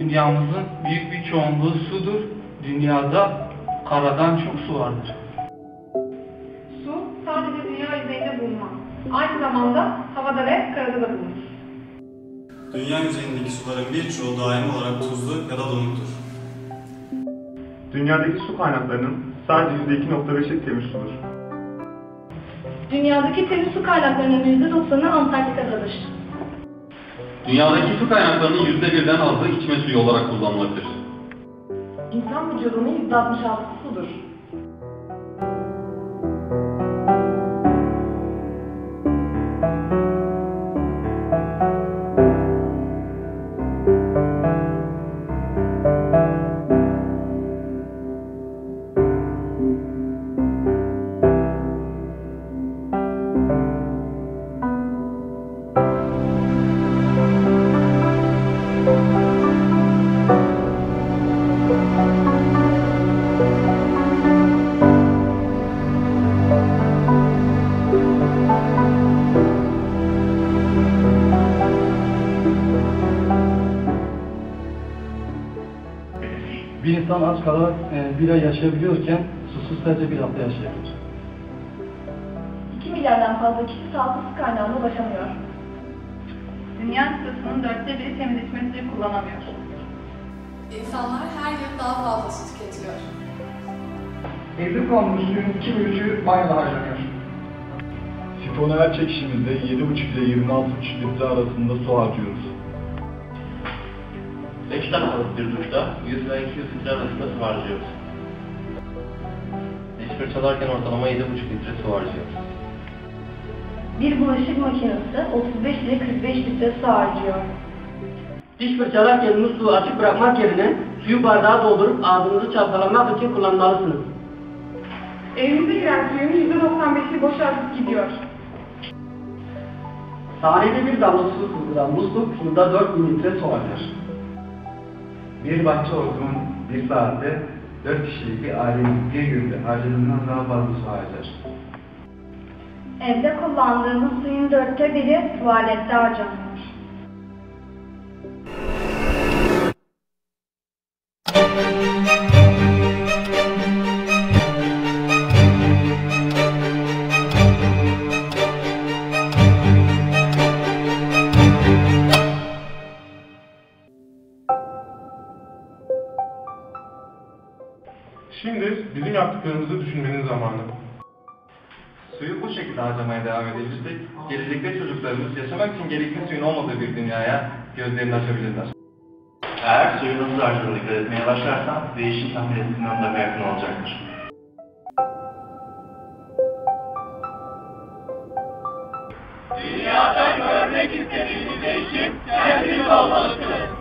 Dünyamızın büyük bir çoğunluğu sudur. Dünyada karadan çok su vardır. Su sadece dünya yüzeyinde bulunmaz. Aynı zamanda havada ve karada da bulunur. Dünya yüzeyindeki suların birçoğu daimi olarak tuzlu ya da donuktur. Dünyadaki su kaynaklarının sadece %2.5'i temiz sudur. Dünyadaki temiz su kaynaklarının %90'ı Antarktika'dadır. Dünyadaki su kaynaklarının yüzde birden azı içme suyu olarak kullanılabilir. İnsan vücudunun %66'sı sudur. İnsan aç kalarak e, bir ay yaşayabiliyorken susuz sadece bir hafta yaşayabilir. 2 milyardan fazla kişi sağlıklı su kaynağına ulaşamıyor. Dünya nüfusunun dörtte biri temiz içme suyu kullanamıyor. İnsanlar her yıl daha fazla su tüketiyor. Evde kullanılan suyun 2 bölü 3'ü banyoda harcanıyor. Sifonu her çekişimizde 7,5 ile 26,5 litre arasında su harcıyoruz. 5 dakikalık bir duşta 100 ile 200 litre arasında su harcıyoruz. Diş fırçalarken ortalama 7,5 litre su harcıyoruz. Bir bulaşık makinesi 35 ile 45 litre su harcıyor. Diş fırçalarken musluğu açık bırakmak yerine suyu bardağa doldurup ağzınızı çalkalamak için kullanmalısınız. Evimize giren suyun %95'i boşaltıp gidiyor. Saniyede bir damla su sızdıran musluk yılda 4000 litre su harcar. Bir bahçe hortumun bir saatte 4 kişilik bir ailenin bir günde harcadığından daha fazla su harcar. Evde kullandığımız suyun dörtte biri tuvalette harcanıyor. Şimdi bizim yaptıklarımızı düşünmenin zamanı. Suyu bu şekilde harcamaya devam edilirsek, gelecekte çocuklarımız yaşamak için gerekli suyun olmadığı bir dünyaya gözlerini açabilirler. Eğer suyu nasıl harcadığına dikkat etmeye başlarsan değişim tahmin ettiğinden daha yakın olacaktır. Dünyada görmek istediğiniz değişim kendiniz olmalısınız.